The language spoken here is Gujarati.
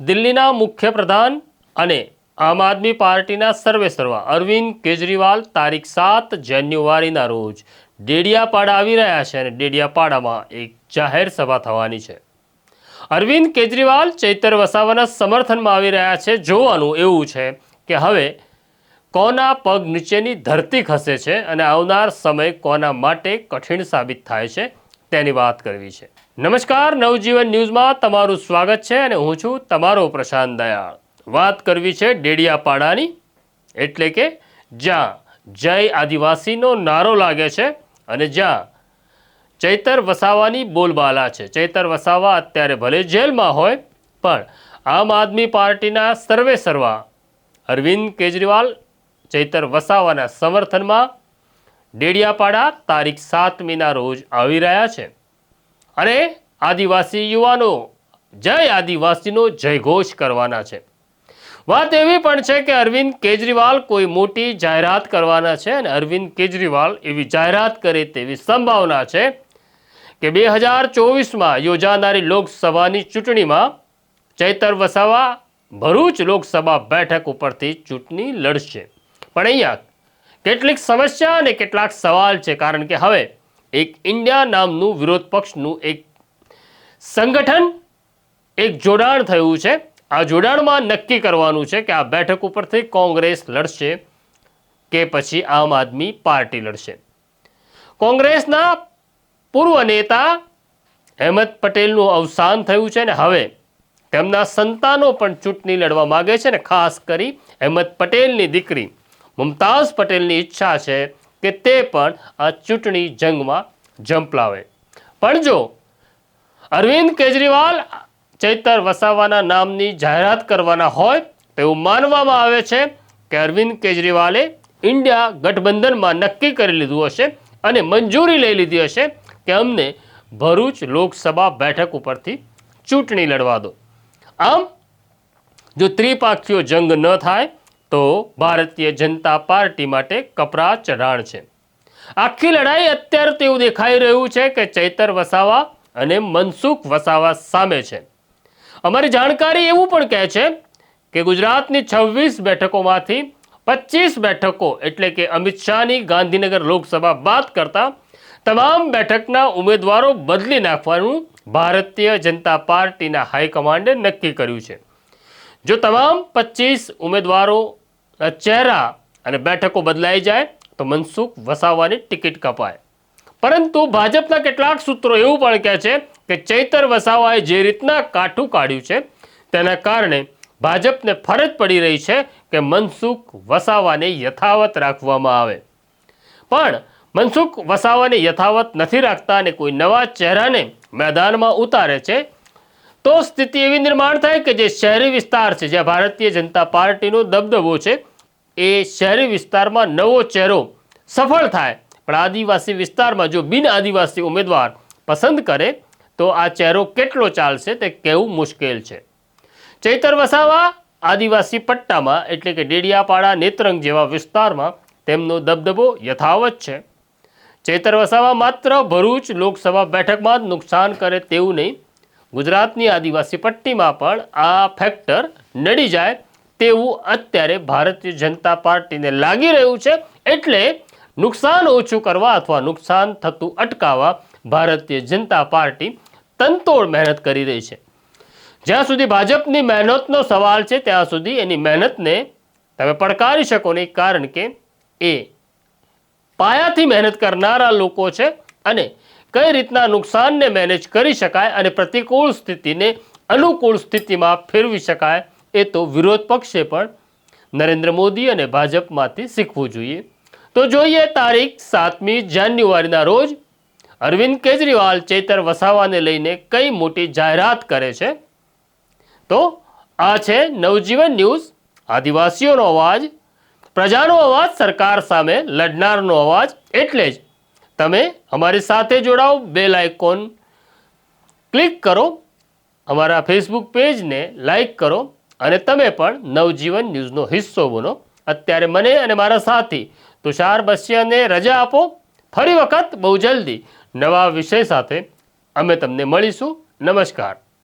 દિલ્હીના મુખ્યપ્રધાન અને આમ આદમી પાર્ટીના સર્વેસર્વા અરવિંદ કેજરીવાલ તારીખ સાત જાન્યુઆરીના રોજ ડેડિયાપાડા આવી રહ્યા છે અને ડેડિયાપાડામાં એક જાહેર સભા થવાની છે. અરવિંદ કેજરીવાલ ચૈતર વસાવાના સમર્થનમાં આવી રહ્યા છે. જોવાનું એવું છે કે હવે કોના પગ નીચેની ધરતી ખસે છે અને આવનાર સમય કોના માટે કઠિન સાબિત થાય છે તેની વાત કરવી છે. નમસ્કાર, નવજીવન ન્યૂઝમાં તમારું સ્વાગત છે અને હું છું તમારો પ્રશાંત દયાળ. વાત કરવી છે ડેડિયાપાડાની, એટલે કે જ્યાં જય આદિવાસીનો નારો લાગે છે અને જ્યાં ચૈતર વસાવાની બોલબાલા છે. ચૈતર વસાવા અત્યારે ભલે જેલમાં હોય, પણ આમ આદમી પાર્ટીના સર્વે સર્વા અરવિંદ કેજરીવાલ ચૈતર વસાવાના સમર્થનમાં ડેડિયાપાડા તારીખ સાતમીના રોજ આવી રહ્યા છે. અને આદિવાસી યુવાનો જય આદિવાસીનો જયઘોષ કરવાના છે. વાત એવી પણ છે કે અરવિંદ કેજરીવાલ કોઈ મોટી જાહેરાત કરવાના છે અને અરવિંદ કેજરીવાલ એવી જાહેરાત કરે તેવી સંભાવના છે કે બે હજાર ચોવીસમાં યોજાનારી લોકસભાની ચૂંટણીમાં ચૈતર વસાવા ભરૂચ લોકસભા બેઠક ઉપરથી ચૂંટણી લડશે. પણ અહીંયા કેટલીક સમસ્યા અને કેટલાક સવાલ છે, કારણ કે હવે એક ઇન્ડિયા નામનું વિરોધ પક્ષનું એક સંગઠન, એક જોડાણ થયું છે. આ જોડાણમાં નક્કી કરવાનું છે કે આ બેઠક ઉપરથી કોંગ્રેસ લડશે કે પછી આમ આદમી પાર્ટી લડશે. કોંગ્રેસના પૂર્વ નેતા અહેમદ પટેલનું અવસાન થયું છે ને હવે તેમના સંતાનો પણ ચૂંટણી લડવા માગે છે ને ખાસ કરી અહેમદ પટેલની દીકરી, મુમતાઝ પટેલની ઈચ્છા છે કે તે પણ આ ચૂંટણી જંગમાં ઝંપલાવે પણ જો અરવિંદ કેજરીવાલ ચૈતર વસાવાના નામની જાહેરાત કરવાના હોય, તો એવું માનવામાં આવે છે કે અરવિંદ કેજરીવાલે ઇન્ડિયા ગઠબંધનમાં નક્કી કરી લીધું હશે અને મંજૂરી લઈ લીધી હશે કે અમને ભરૂચ લોકસભા બેઠક ઉપરથી ચૂંટણી લડવા દો. આમ, જો ત્રિપાક્ષીય જંગ ન થાય તો ભારતીય જનતા પાર્ટી માટે કપરા ચઢાણ છે. આખી લડાઈ અત્યારે તો એવું દેખાઈ રહ્યું છે કે ચૈતર વસાવા અને મનસુખ વસાવા સામે છે. અમારી જાણકારી એવું પણ કહે છે કે ગુજરાતની છવ્વીસ બેઠકોમાંથી પચીસ બેઠકો એટલે કે અમિત શાહની ગાંધીનગર લોકસભા બાદ કરતા તમામ બેઠકના ઉમેદવારો બદલી નાખવાનું ભારતીય જનતા પાર્ટીના હાઈકમાન્ડે નક્કી કર્યું છે. જો તમામ પચીસ ઉમેદવારો ચહેરા અને બેઠકો બદલાઈ જાય તો મનસુખ વસાવાની ટિકિટ કપાય. પરંતુ ભાજપના કેટલાક સૂત્રો એવું પણ કહે છે કે ચૈતર વસાવાએ જે રીતના કાઠું કાઢ્યું છે તેના કારણે ભાજપને ફરજ પડી રહી છે કે મનસુખ વસાવાને યથાવત રાખવામાં આવે. પણ મનસુખ વસાવાને યથાવત નથી રાખતા અને કોઈ નવા ચહેરાને મેદાનમાં ઉતારે છે, તો સ્થિતિ એવી નિર્માણ થાય કે જે શહેરી વિસ્તાર છે જ્યાં ભારતીય જનતા પાર્ટીનો દબદબો છે એ શહેરી વિસ્તારમાં નવો ચહેરો સફળ થાય. પણ આદિવાસી વિસ્તારમાં જો બિન આદિવાસી ઉમેદવાર પસંદ કરે, તો આ ચહેરો કેટલો ચાલશે તે કહેવું મુશ્કેલ છે. ચૈતર વસાવા, આદિવાસી પટ્ટામાં એટલે કે ડેડિયાપાડા નેત્રંગ જેવા વિસ્તારમાં તેમનો દબદબો યથાવત છે. ચૈતર વસાવા માત્ર ભરૂચ લોકસભા બેઠકમાં જ નુકસાન કરે તેવું નહીં. ગુજરાતની આદિવાસી પટ્ટીમાં પણ આ ફેક્ટર નડી જાય તેવું અત્યારે ભારતીય જનતા પાર્ટીને લાગી રહ્યું છે. એટલે નુકસાન ઓછું કરવા અથવા નુકસાન થતું અટકાવવા ભારતીય જનતા પાર્ટી તનતોડ મહેનત કરી રહી છે. જ્યાં સુધી ભાજપની મહેનતનો સવાલ છે, ત્યાં સુધી એની મહેનતને તમે પડકારી શકો નહીં, કારણ કે એ પાયાથી મહેનત કરનારા લોકો છે અને કઈ રીતના નુકસાનને મેનેજ કરી શકાય અને પ્રતિકૂળ સ્થિતિને અનુકૂળ સ્થિતિમાં ફેરવી શકાય એ તો વિરોધ પક્ષે પણ નરેન્દ્ર મોદી અને ભાજપમાંથી શીખવું જોઈએ. તો જોઈએ તારીખ સાતમી જાન્યુઆરીના રોજ અરવિંદ કેજરીવાલ ચેતર વસાવાને લઈને કઈ મોટી જાહેરાત કરે છે? તો આ છે નવજીવન ન્યૂઝ, આદિવાસીઓનો અવાજ, પ્રજાનો અવાજ, સરકાર સામે લડનારનો અવાજ, એટલે જ તમે અમારી સાથે જોડાઓ બેલ આઇકોન ક્લિક કરો, અમારા ફેસબુક પેજને લાઈક કરો અને તમે પણ નવજીવન ન્યૂઝનો હિસ્સો બનો. અત્યારે મને અને મારા સાથી તુષાર બસિયાને રજા આપો. ફરી વખત બહુ જલ્દી નવા વિષય સાથે અમે તમને મળીશું. નમસ્કાર.